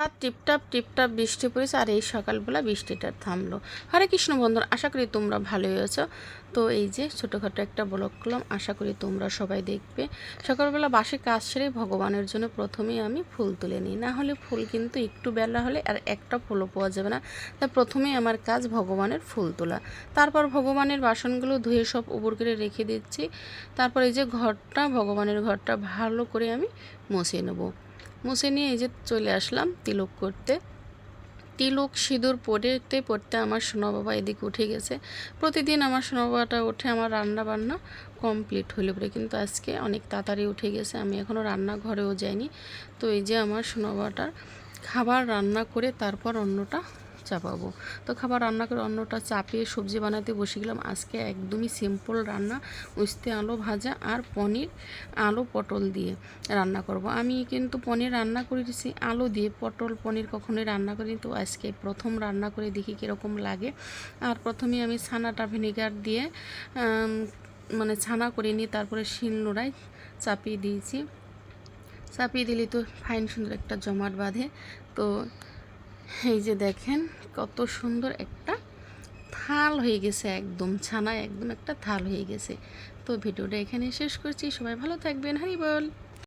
আর টিপটাপ টিপটাপ বৃষ্টি পড়েছে আর এই সকালবেলা বৃষ্টিটা থামলো। হরে কৃষ্ণ বন্ধুরা, আশা করি তোমরা ভালোই আছো। তো এই যে ছোটোখাটো একটা ব্লগ করলাম, আশা করি তোমরা সবাই দেখবে। সকালবেলা বাসে কাজ সেরে ভগবানের জন্য প্রথমেই আমি ফুল তুলে নিই। না হলে ফুল কিন্তু একটু বেলা হলে আর একটা ফুলও পাওয়া যাবে না। তাই প্রথমেই আমার কাজ ভগবানের ফুল তোলা। তারপর ভগবানের বাসনগুলো ধুয়ে সব উপর করে রেখে দিচ্ছি। তারপর এই যে ঘরটা, ভগবানের ঘরটা ভালো করে আমি মুছে নেব। মুছে নিয়ে এই যে চলে আসলাম তিলক করতে। তিলক সিঁদুর পড়তে পড়তে আমার সোনা বাবা এদিকে উঠে গেছে। প্রতিদিন আমার সোনা বাবাটা উঠে আমার রান্না বান্না কমপ্লিট হলে পরে। কিন্তু আজকে অনেক তাড়াতাড়ি উঠে গেছে, আমি এখনও রান্নাঘরেও যাইনি। তো এই যে আমার সোনা বাবাটার খাবার রান্না করে তারপর অন্যটা চাপাবো। তো খাবার রান্না করে অন্যটা চাপিয়ে সবজি বানাতে বসে গেলাম আজকে একদমই সিম্পল রান্না, উস্তে আলু ভাজা আর পনির, আলু পটল দিয়ে রান্না করব। আমি কিন্তু পনির রান্না করে দিছি আলু দিয়ে। পটল, পনির কখনোই রান্না করিনি, তো আজকে প্রথম রান্না করে দেখি কীরকম লাগে। আর প্রথমে আমি ছানাটা ভিনেগার দিয়ে মানে ছানা করে নিয়ে তারপরে শিল নোড়ায় চাপিয়ে দিয়েছি। চাপিয়ে দিলে তো ফাইন সুন্দর একটা জমাট বাঁধে। তো এই যে দেখেন, কত সুন্দর একটা থাল হয়ে গেছে, একদম ছানা একদম একটা থাল হয়ে গেছে। তো ভিডিওটা এখানে শেষ করছি, সবাই ভালো থাকবেন হারি বল